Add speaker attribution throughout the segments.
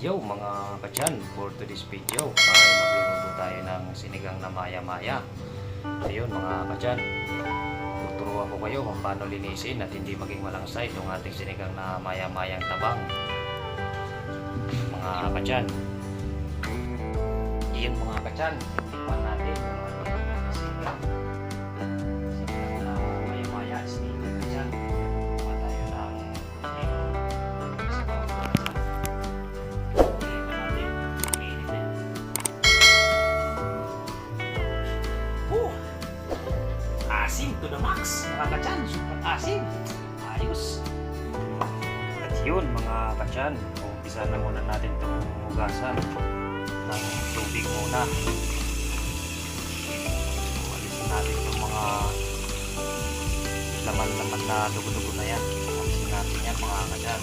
Speaker 1: Yo mga kachan, for today's video ay magluluto tayo ng sinigang na maya-maya. Ayun mga kachan, tuturuan ko kayo kung paano linisin at hindi maging malangsay itong ating sinigang na maya-mayang tabang. Mga kachan, iyon mga kachan, mga kachan. Umpisa na muna natin itong hugasan ng tubig muna. So, alisin natin itong mga laman-laman na dugo-dugo na yan. Alisin natin yan, mga kachan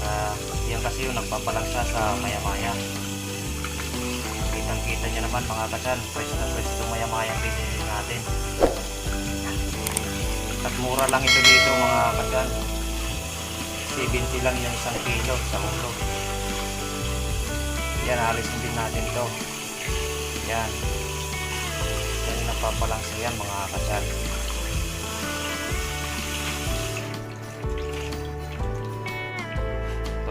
Speaker 1: para yan kasi yung nagpapalang siya sa maya-maya kitang kita niya naman mga kachan fresh na fresh itong maya-maya natin at mura lang ito dito mga kachan 70 lang yung isang kilo sa ulo. Yan alisin din natin to. Yan. Yan siya yan mga kachan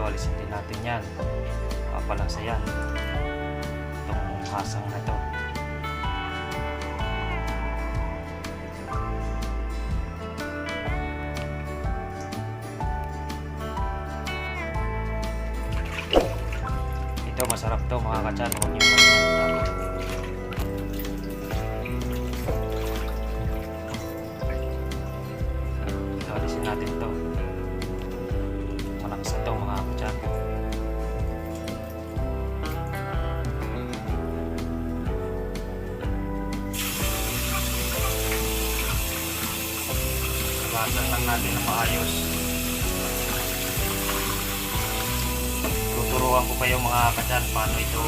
Speaker 1: ito alisin din natin yan. Papalang sa yan. Itong hasang na to Hugasan lang natin na maayos. Tuturuan ko kayo mga kachan paano ito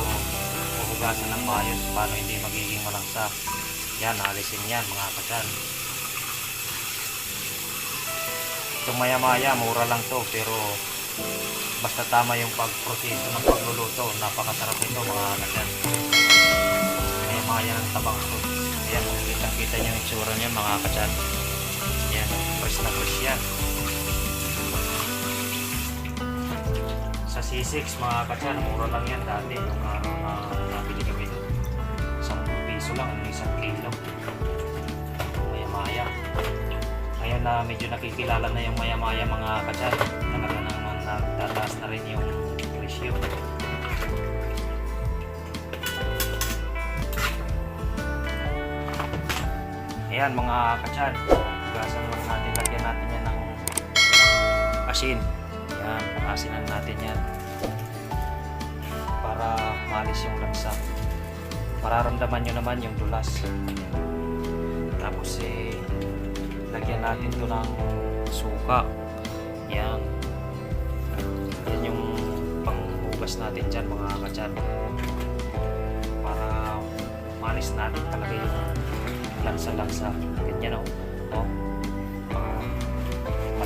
Speaker 1: hugasan ng maayos, paano hindi magiging malangsa. Yan, alisin yan mga kachan. Itong maya-maya, mura lang to pero basta tama yung pagproseso ng pagluluto, napakasarap ito mga kachan. Maya-maya ng tabang to. Ayan, kitang-kita niyo yung itsura niya mga kachan. Yan, fresh na fresh yan. Sa C6 mga kachan, mura lang yan dati. Yung araw na nabili kami doon. 10 piso lang, ano isang kilo. Maya-maya. Ngayon na medyo nakikilala na yung maya-maya mga kachan. Talaga naman nagtataas na rin yung presyo. Ayan mga kachan. Hugasan natin, lagyan natin yan ng asin. Yan, asinan natin yan. Para malis yung lansa. Mararamdaman nyo naman yung dulas. Tapos eh, lagyan natin to ng suka. Yan. Yan yung panghugas natin dyan mga kachan. Para malis natin talaga yung lansa-lansa. Ganyan o. Oh.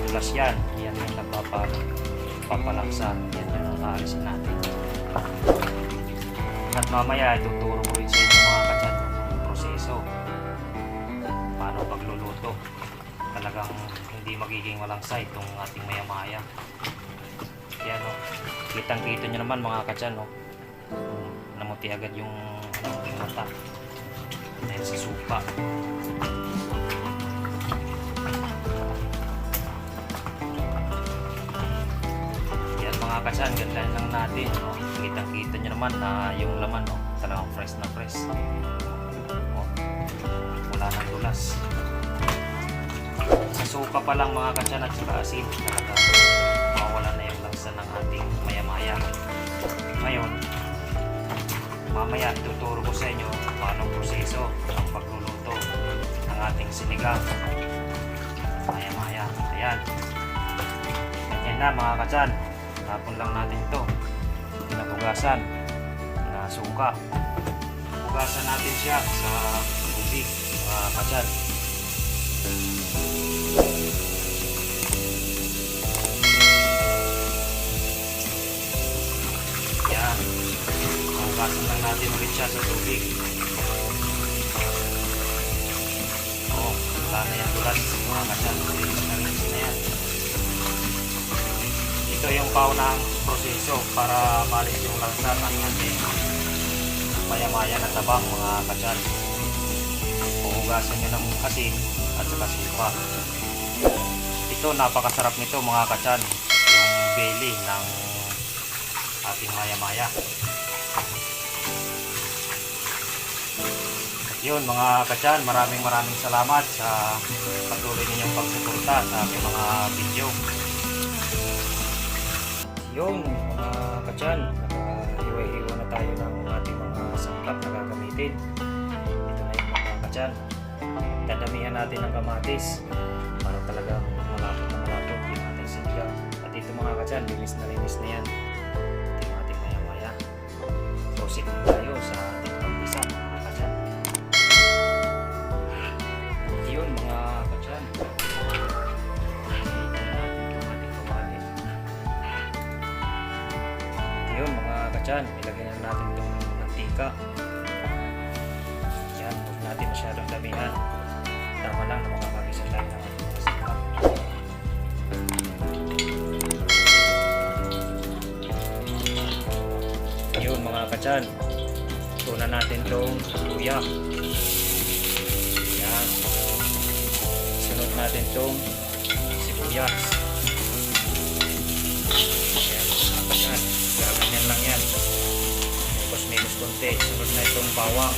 Speaker 1: Madulas yan. Yan yung nagpapa papalangsa. Yan yung aalisin natin. At mamaya ituturo ko rin sa inyo mga kachan yung proseso. Paano pagluluto. Talagang hindi magiging malangsa itong ating maya-maya. Yan o. Kitang-kita nyo naman mga kachan o. Namuti agad yung, yung mata dahil sa suka. Kasan, ganda lang natin. No? Kitang-kita nyo naman na yung laman, no? talagang fresh na fresh. Oh, wala nang dulas. Sa suka pa lang mga kasan at saka asin, mawala na yung lansa ng ating maya-maya. Ngayon, mamaya ituturo ko sa inyo paano ang proseso ng pagluluto ng ating sinigang. Maya maya. Ayan. Ganyan na mga katsan. Tinapon lang natin ito. Pinapugasan na suka. Pugasan natin siya sa tubig, sa kachan. Yan. Pugasan lang natin ulit siya sa tubig. Oh, wala na yan ulan mga kachan. Okay. Ito yung paunang proseso para malis yung lansa ng ating maya-maya na tabang mga kasyan. Puhugasan nyo ng asin at saka suka. Ito, napakasarap nito mga kasyan. Yung belly ng ating maya-maya. Yun mga kasyan, maraming maraming salamat sa patuloy ninyong pagsuporta sa aking mga video. Yun mga kasyan, nakahiwa-hiwa na tayo ng ating mga sangkap na gagamitin. Ito na yung mga kasyan. Dadamihan natin ng kamatis para talagang malapot na malapot yung ating sinigang. At ito mga kasyan, linis na linis na yan. Ito yung ating maya-maya. Proceed kasyan, ilagay na natin itong mantika. Yan, huwag natin masyadong damihan. Tama lang na makapag-isa tayo ng ating mga sangkap. Yun mga katsan. Tuna natin itong luya. Yan. Sunod natin itong sibuyas. Yan mga katsan. Gaganyan lang yan. Mikos-mikos konti. Sunod na itong bawang.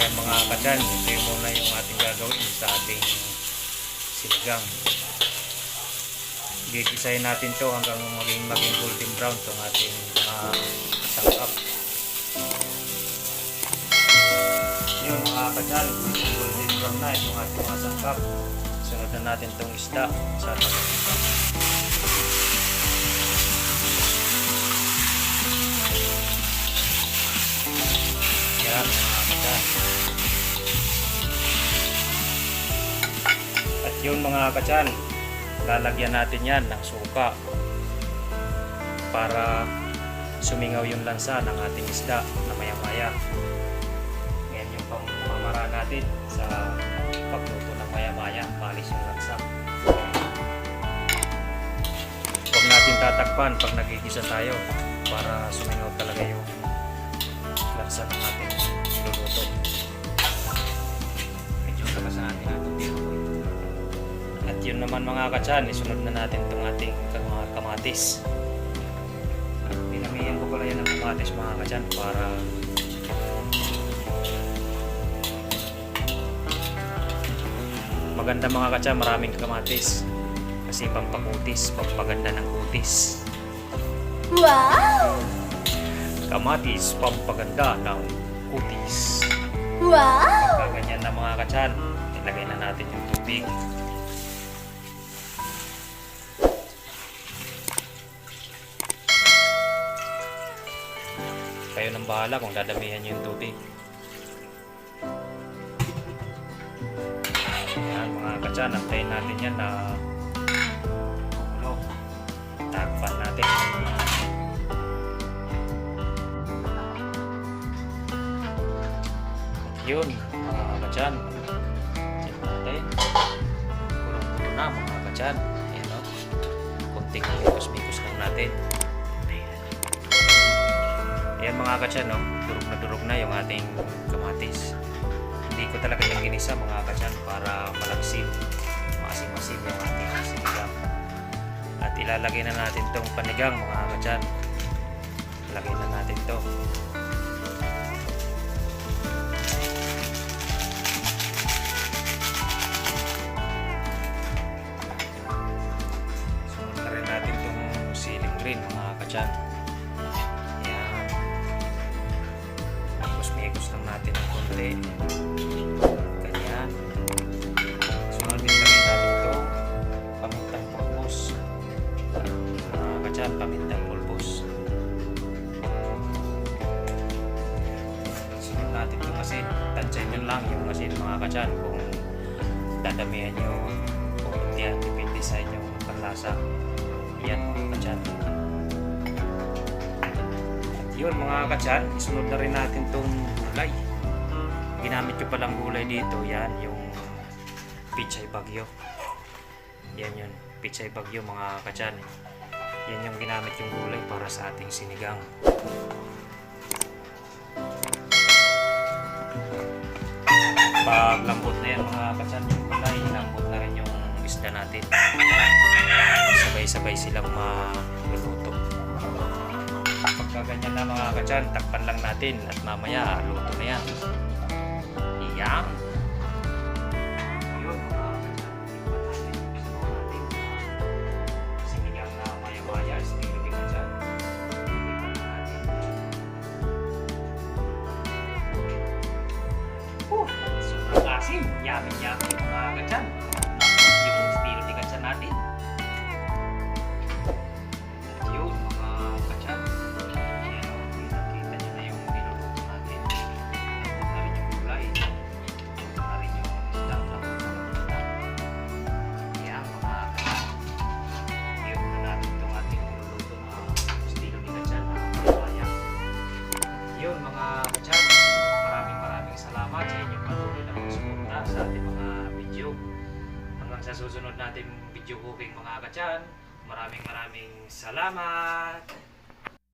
Speaker 1: Yan mga katsan. Ito yung muna yung ating gagawin sa ating sinigang. Gigisahin natin to hanggang maging maging golden brown tong ating mga sangkap. Yun mga katsan, brown na itong ating mga sangkap. Sunod na natin tong isda sa ating sangkap. Yan mga. At yun mga katsan, lalagyan natin yan ng suka para sumingaw yung lansa ng ating isda na maya-maya. Natin sa pagluto ng maya-maya, palis yung lansa. Huwag natin tatakpan pag nagigisa tayo para sumingaw talaga yung lansa ng ating luluto. Medyo labas na natin ang at yun naman mga katsan, isunod na natin itong ating kamatis. At Dinamihan ko pala yan ng kamatis mga katsan para maganda mga katsan, maraming kamatis. Kasi pampakutis, pampaganda ng kutis.
Speaker 2: Wow!
Speaker 1: Kamatis, pampaganda ng kutis.
Speaker 2: Wow!
Speaker 1: Kaganyan na mga katsan, ilagay na natin yung tubig. Kayo nang bahala kung dadamihan yung tubig. Mga katsan, antayin natin yan na kumulo. Takpan natin. Yun, mga katsan. Check natin. Kulong-kulo na mga katsan. Ayan o. Kunting mikos-mikos lang natin. Ayan. Mga katsan o. Durog na durog na yung ating kamatis. Hindi ko talaga yung ginisa mga katsan para malagsim. Maasim-masim yung ating sinigang. At ilalagay na natin tong panigang mga katsan. Lagay na natin to. Sunod na rin natin itong ceiling green mga katsan. Mga katsan, pamintang pulbos. Sunod natin ito kasi tansyahin nyo lang yung asin mga katsan kung dadamihan nyo kung Yan, depende sa inyong panlasa. Yan, mga kachan. At yun, mga kachan, isunod na rin natin tong gulay. Ginamit ko palang gulay dito, yan, yung pichay bagyo. Yan yun, pichay bagyo, mga kachan. Yan yung ginamit yung gulay para sa ating sinigang. Pag lambot na yan mga katsan yung kulay, lambot na rin yung isda natin. Sabay-sabay silang maluluto. Pagka ganyan na mga katsan, takpan lang natin at mamaya luto na yan. Iyang! Yummy-yummy mga kachan.